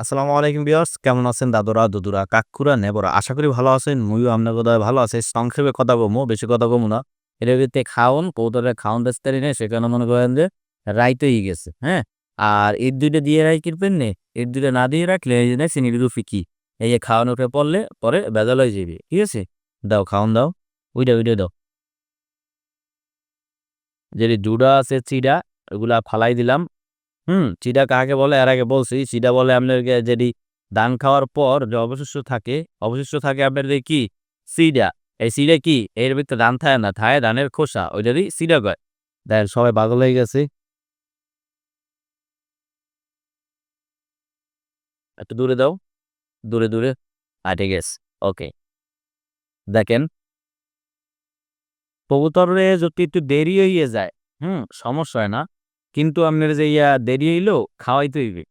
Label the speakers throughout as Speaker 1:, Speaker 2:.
Speaker 1: আসসালামু আলাইকুম বিয়ার্স কেমন আছেন দাদুরা, দুদুরা, কাকুরা, নেবরা? আশা করি ভালো আছেন মুইও আপনার কথা ভালো আছে, সংক্ষেপে কথা কমো বেশি কথা কমো না। এটা ভিত্তি খাওন কৌতলে খাওন বেচতে নেই সেখানে মনে করেন যে রাইতেই গেছে হ্যাঁ? আর এর দুইটা দিয়ে রাই কিনবেন নে? এর দুইটা না দিয়ে রাখলে এই যে চিনি দুধ ফিকি এই যে খাওয়ান উঠে পড়লে, পরে বেজাল হয়ে যাবে, ঠিক আছে? দাও, খাওন দাও উইটা উইটা দাও। যে জুড়া আছে, চিড়া, ওগুলা ফালাই দিলাম হুম, চিড়া কাকে বলে? এর আগে বলছি, চিড়া বলে আপনাদেরকে যেটি ধান খাওয়ার পর যে অবশিষ্ট থাকে অবশিষ্ট থাকে আপনাদের কি? সিডা এই সিডা কি? এর ভিতরে ধান থাকে না থায় ধানের খোসা ওইটারই সিডা কয়। দেখেন সবাই পাগল হয়ে গেছে। একটু দূরে দাও। দূরে দূরে। আটে গেছে ওকে। দেখেন। কবুতরে যদি একটু দেরি হইয়ে যায়, হুম, সমস্যা হয় না। কিন্তু আপনার যে ইয়া দেরি হইল, খাওয়াইতে হইবে।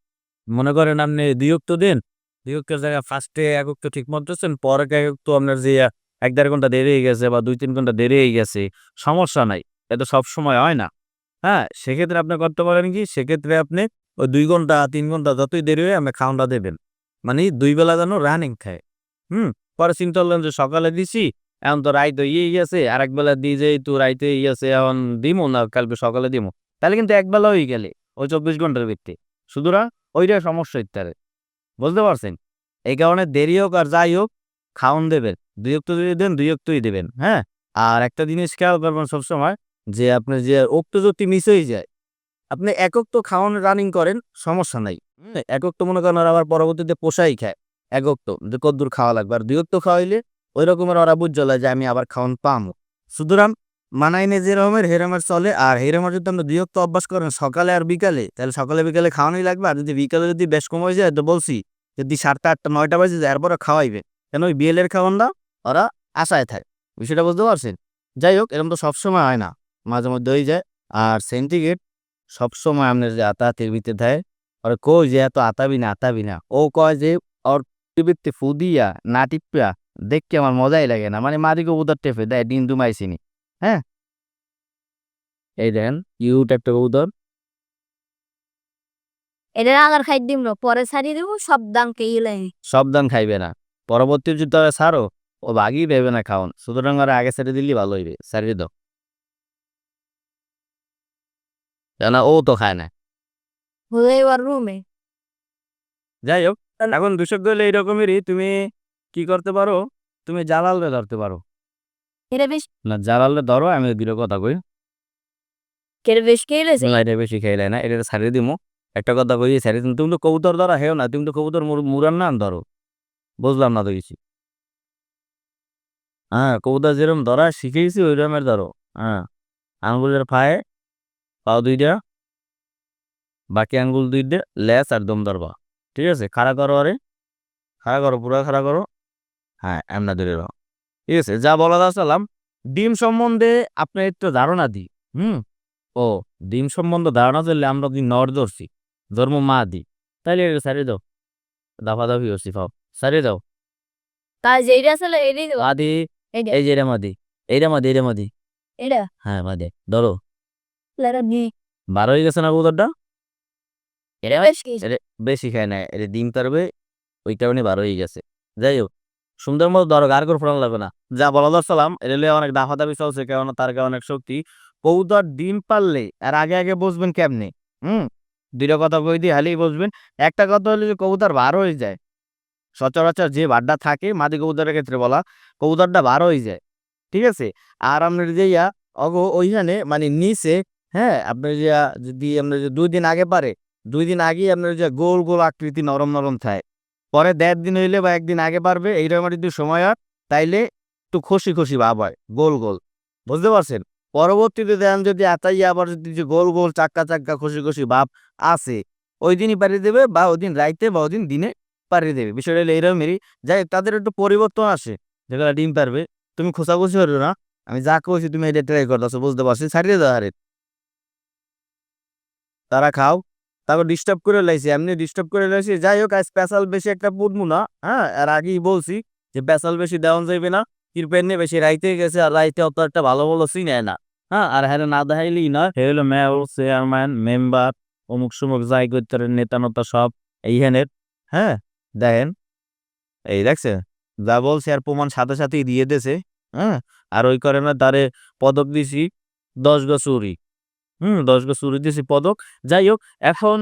Speaker 1: মনে করেন আপনি দুই অক্ট দেন, দুই অক্টের জায়গায় ফার্স্টে এক অক্ট ঠিক মতো দিচ্ছেন পরে এক অক্ট আপনার যে ইয়া এক দেড় ঘণ্টা দেরি হয়ে গেছে বা দুই তিন ঘণ্টা দেরি হয়ে গেছে, সমস্যা নাই এটা সব সময় হয় না। হ্যাঁ সেক্ষেত্রে আপনি করতে পারেন কি, সেক্ষেত্রে আপনি ওই দুই ঘণ্টা, তিন ঘণ্টা যতই দেরি হয় আপনি খাওয়াটা দেবেন। মানে দুই বেলা যেন রানিং খায়। হুম, পরে চিন্তা করলেন যে সকালে দিছি, এখন তো রাইতে ইয়ে গেছে আর এক বেলা দিয়ে যে তো রাইতে ইয়েছে এখন দিমো না, কালকে সকালে দিমো। তাহলে কিন্তু একবেলা হয়ে গেলে ওই চব্বিশ ঘণ্টার ভিত্তি। সুতরাং ওইটা সমস্যা ইত্যাদি। বুঝতে পারছেন? এই কারণে দেরি হোক আর যাই হোক, খাওন দেবেন। দুই অক্ট যদি দেন, দুই অক্টই দেবেন হ্যাঁ? আর একটা জিনিস খেয়াল করবেন সবসময়, যে আপনি যে অক্ট যদি মিস হয়ে যায়, আপনি একক তো খাওয়ান রানিং করেন, সমস্যা নাই একক তো মনে করেন ওরা আবার পরবর্তীতে পোষাই খায় একক তো যে কদ্দূর খাওয়া লাগবে, আর দুই অক্ট খাওয়াইলে ওই রকমের ওরা বুঝলে যে আমি আবার খাওয়ান পামো। সুতরাং মানাইনে যেরকমের হেরামের চলে। আর হেরামের যদি আমরা দুই অক্ট অভ্যাস করেন, সকালে আর বিকালে, তাহলে সকালে বিকালে খাওয়ানোই লাগবে। আর যদি বিকালে যদি বেশ কম হয়ে যায়, তো বলছি, যদি সাতটা আটটা, নয়টা বাজে যায়, এরপরে খাওয়াইবে। কেন ওই বিয়েলের খাওয়ানটা ওরা আশায় থাকে। বিষয়টা বুঝতে পারছেন? যাই হোক, এরকম তো সবসময় হয় না। মাঝে মধ্যে হয়ে যায়। আর সেন্টিগ্রেড সবসময় আপনার যে আতাহাতের ভিতরে দেয় আর কই যে, এত আতাবি না আতাবি না। ও কয় যে, ওর টিভিতে ফুদিয়া না টিপিয়া দেখতে আমার মজাই লাগে না। মানে মাদি কবুতর টেপে দেয়, ডিম দুমাইছিনি হ্যাঁ? এই দেখেন কিউট একটা কবুতর।
Speaker 2: এটা আগার খাই দিম পরে ছাড়িয়ে দেবো সব দাম কে ইলে
Speaker 1: সব দান খাইবে না। পরবর্তী যদি তবে ছাড়ো ও বাগই দেবে না খাওন। সুতরাং আর আগে ছেড়ে দিলেই ভালো হইবে ছাড়িয়ে দাও। কেন ও তো খায় না।
Speaker 2: হয়ে এবার রুমে
Speaker 1: যাই হোক এখন দূষক গেলে এইরকমেরই তুমি কি করতে পারো? তুমি জালালরে ধরতে পারো।
Speaker 2: এটা বেশ
Speaker 1: না জালালরে ধরো আমি দুটো কথা কই।
Speaker 2: কেটে বেশ ইলেছে
Speaker 1: না এটা বেশি খাইলে না এটা দিমো। একটা কথা কই তুমি তো কবুতর ধরা হেও না তুমি তো কবুতর মুর- মুরান না ধরো। বুঝলাম না তো কিছু। হ্যাঁ কবুতর যেরকম ধরা শিখেছি ওই রকমের ধরো। হ্যাঁ আঙ্গুলের ফায়ে পাও দুইটা বাকি আঙ্গুল দুইটা লেস আর দম ধরবা। ঠিক আছে? খাড়া করো আরে। খাড়া করো পুরা খাড়া করো। হ্যাঁ এমনা ধরে রাখো ঠিক আছে যা বলা যাচ্ছিলাম ডিম সম্বন্ধে আপনার একটু ধারণা দিই হুম? ও ডিম সম্বন্ধে ধারণা দিলে আমরা যদি নর ধরছি ধর্ম মা দিই তাইলে এটা সারিয়ে দাও। দাফা দাফি হচ্ছি ফাও সারিয়ে দাও।
Speaker 2: আসলে এটাই
Speaker 1: এই যে এটা মাদি এইটা মাদি মাদি
Speaker 2: এটা?
Speaker 1: হ্যাঁ মাদি ধরো। বারো হয়ে গেছে না কবুতরটা? এটা
Speaker 2: বেশ
Speaker 1: এটা খায় না এটা ডিম পারবে ওই কারণে বারো হয়ে গেছে। যাই হোক সুন্দর মতো ধরো আর করে ফোড়ানো লাগবে না। যা বলা দরসালাম এটা অনেক দাফা দাবি চলছে কেন তার কারণে অনেক শক্তি। কবুতর ডিম পারলে আর আগে আগে বসবেন কেমনে, হুম? দুইটা কথা কই দিয়ে হালেই বসবেন একটা কথা হলে যে কবুতর বার হয়ে যায়। সচরাচর যে বাড্ডা থাকে মাদি কবুতরের ক্ষেত্রে বলা কবুতরটা বার হয়ে যায়। ঠিক আছে? আর আপনার যে ইয়া অগো ওইখানে মানে নিচে হ্যাঁ? আপনার যে যদি আপনার যে দুই দিন আগে পারে, দুই দিন আগেই আপনার যে গোল গোল আকৃতি নরম নরম থাকে। পরে দেড় দিন হইলে বা একদিন আগে পারবে, এইরকম যদি সময় হয়, তাইলে একটু খুশি খুশি ভাব হয়, গোল গোল। বুঝতে পারছেন? পরবর্তীতে দেন যদি আতাই আবার যদি গোল গোল চাক্কা চাক্কা খুশি খুশি ভাব আছে ওই দিনই পাড়িয়ে দেবে বা ওই দিন রাইতে বা ওই দিন দিনে পাড়িয়ে দেবে। বিষয়টা হলো এইরকমেরই। যাই তাদের একটু পরিবর্তন আসে। যেগুলো ডিম পারবে, তুমি খোঁচাখুচি হলো না। আমি যা কইছি তুমি এটা ট্রাই করতেছো, বুঝতে পারছি? ছাড়িয়ে দাও আরে তারা খাও। তারপর ডিস্টার্ব করে লাইছি, এমনি ডিস্টার্ব করে লাইছি। যাই হোক আজ স্পেশাল বেশি একটা পুটমু না হ্যাঁ? আর আগেই বলছি যে স্পেশাল বেশি দেওয়া যাইবে না। কিরপেন নিয়ে বেশি রাইতে গেছে, আর রাইতে অত একটা ভালো ভালো সিন না হ্যাঁ? আর হ্যাঁ না দেখাইলেই না হলো মেয়র চেয়ারম্যান মেম্বার অমুক সমুক যাই করতে নেতা নতা সব এইখানের হ্যাঁ? দেখেন, এই দেখছে, যা বলছে আর প্রমাণ সাথে সাথেই দিয়ে দেছে হ্যাঁ? আর ওই করে না তারে পদক দিছি দশ গো চুরি হুম দশ গো চুরি দিছি পদক। যাই হোক এখন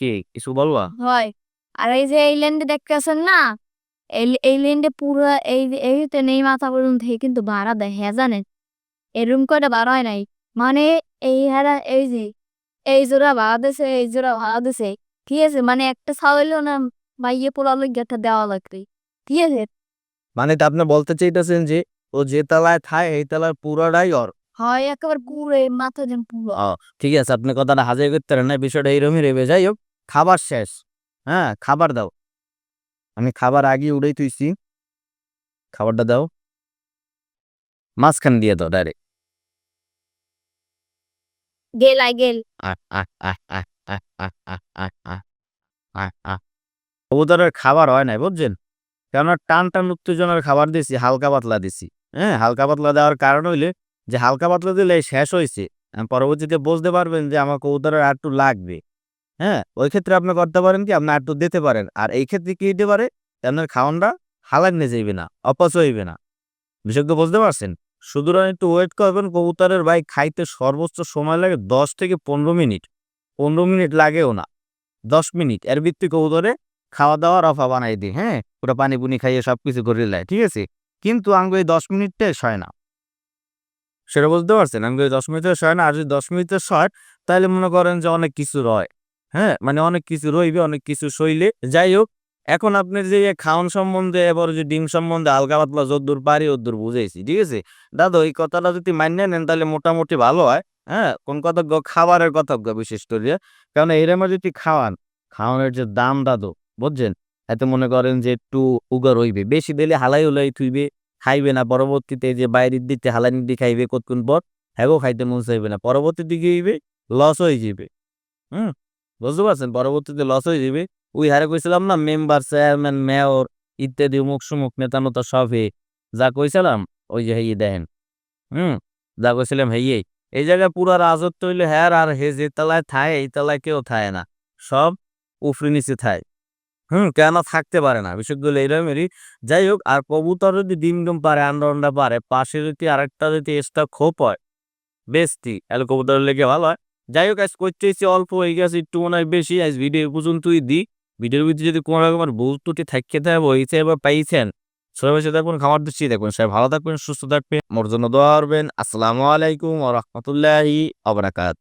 Speaker 1: কি কিছু বলবা?
Speaker 2: হয়। আর এই যে এই ল্যান্ডে দেখতেছেন না? এই ল্যান্ডে পুরো এই এই তো নেই মাথা পর্যন্ত কিন্তু ভাড়া দেয় হ্যাঁ জানেন এরকম করে ভাড়া হয় নাই? মানে এই হারা এই যে এই জোড়া ভাড়া দিছে এই জোড়া ভাড়া দিছে। ঠিক আছে মানে একটা ছাগলও না বাইয়ে পোড়া লোক একটা দেওয়া লাগবে। ঠিক আছে?
Speaker 1: মানে তা আপনি বলতে চাইতেছেন যে ও যে তলায় থায় এই তলায় পুরোটাই ওর।
Speaker 2: হয় একেবারে পুরো মাথা যেন পুরো
Speaker 1: ও ঠিক আছে আপনি কথাটা হাজার করতে পারেন না বিষয়টা এইরকমই রেবে যাই হোক খাবার শেষ হ্যাঁ খাবার দাও আমি খাবার আগে উড়েই তুইছি খাবারটা দাও মাঝখান দিয়ে দাও ডাইরেক্ট
Speaker 2: গেল আই গেল
Speaker 1: কবুতরের খাবার হয় নাই বুঝছেন কেননা টান টান উত্তেজনার খাবার দিছি হালকা পাতলা দিছি হ্যাঁ হালকা পাতলা দেওয়ার কারণ হইলে যে হালকা পাতলা দিলে শেষ হয়েছে পরবর্তীতে বুঝতে পারবেন যে কবুতরের আর একটু লাগবে। হ্যাঁ ওই ক্ষেত্রে আপনি করতে পারেন কি, আপনি একটু দিতে পারেন। আর এই ক্ষেত্রে কি দিতে পারে, আপনার খাওয়ানটা হালাগ্নে যাইবে না অপচয় হইবে না। বিশেষজ্ঞ বুঝতে পারছেন? সুতরাং একটু ওয়েট করবেন, কবুতরের ভাই খাইতে সর্বোচ্চ সময় লাগে দশ থেকে পনেরো মিনিট। পনেরো মিনিট লাগেও না, দশ মিনিট। এর ভিত্তি কবুতরে খাওয়া দাওয়া রফা বানাই দিই হ্যাঁ? পুরো পানি পুনি খাইয়ে সব কিছু করে দেয়, ঠিক আছে? কিন্তু আঙ্গু এই দশ মিনিটে সয় না। সেটা বুঝতে পারছেন? আমি এই দশ মিনিটের সয় না আর যদি দশ মিনিটে সয় তাহলে মনে করেন যে অনেক কিছু রয়। হ্যাঁ? মানে অনেক কিছু রইবে, অনেক কিছু সইলে। যাই হোক, এখন আপনি যে খাওয়ান সম্বন্ধে এবার যে ডিম সম্বন্ধে হালকা পাতলা যদ্দূর পারি ওদ্দূর বুঝেছি ঠিক আছে? দাদা এই কথাটা যদি মান্য নেন তাহলে মোটামুটি ভালো হয়। হ্যাঁ? কোন কথা খাবারের কথা বিশেষ করে। কারণ এরম যদি খাওয়ান, খাওয়ানোর যে দাম দাদু, বুঝছেন? এতে মনে করেন যে একটু উগার হইবে। বেশি দিলে হালাই উলাই থুইবে। খাইবে না, পরবর্তীতে যে বাইরের দিতে হালাই নিতে খাইবে, কতক্ষণ পর? হ্যাগো খাইতে মন চাইবে না। পরবর্তী দিকে হইবে লস হয়ে যাবে হুম? বুঝতে পারছেন? পরবর্তীতে লস হয়ে যাবে ওই হারে কইছিলাম না মেম্বার চেয়ারম্যান মেয়র ইত্যাদি মুখ সুমুখ নেতা নতা সবে যা কইছিলাম, ওই যে হেয়ে দেখেন। হুম? যা কইছিলাম হেয়ে এই জায়গায় পুরা রাজত্ব হইলে হ্যার আর হে যে তলায় থায়, এই তলায় কেউ থায় না। সব উফরি নিচে থায়। হুম, কেন থাকতে পারে না? বিষয়গুলো এইরকমেরই যাই হোক আর কবুতর যদি ডিম ডিম পারে আন্ডা পারে, পাশে যদি আরেকটা যদি এক্সট্রা খোপ হয় বেশটি তাহলে কবুতরের লেগে ভালো হয়। যাই হোক আজ করতেছি, অল্প হয়ে গেছে, একটু মনে হয় বেশি। আজ ভিডিও পর্যন্তই দিই। ভিডিওর ভিতরে যদি কোনো রকমের ভুল ত্রুটি থাকতে থাকে হয়েছে এবার পাইছেন, সবাই সাথে থাকবেন খাবার দিচ্ছি দেখবেন সবাই ভালো থাকবেন, সুস্থ থাকবেন, মোর জন্য দোয়া করবেন। আসসালামু আলাইকুম ও রহমতুল্লাহি আবরাকাত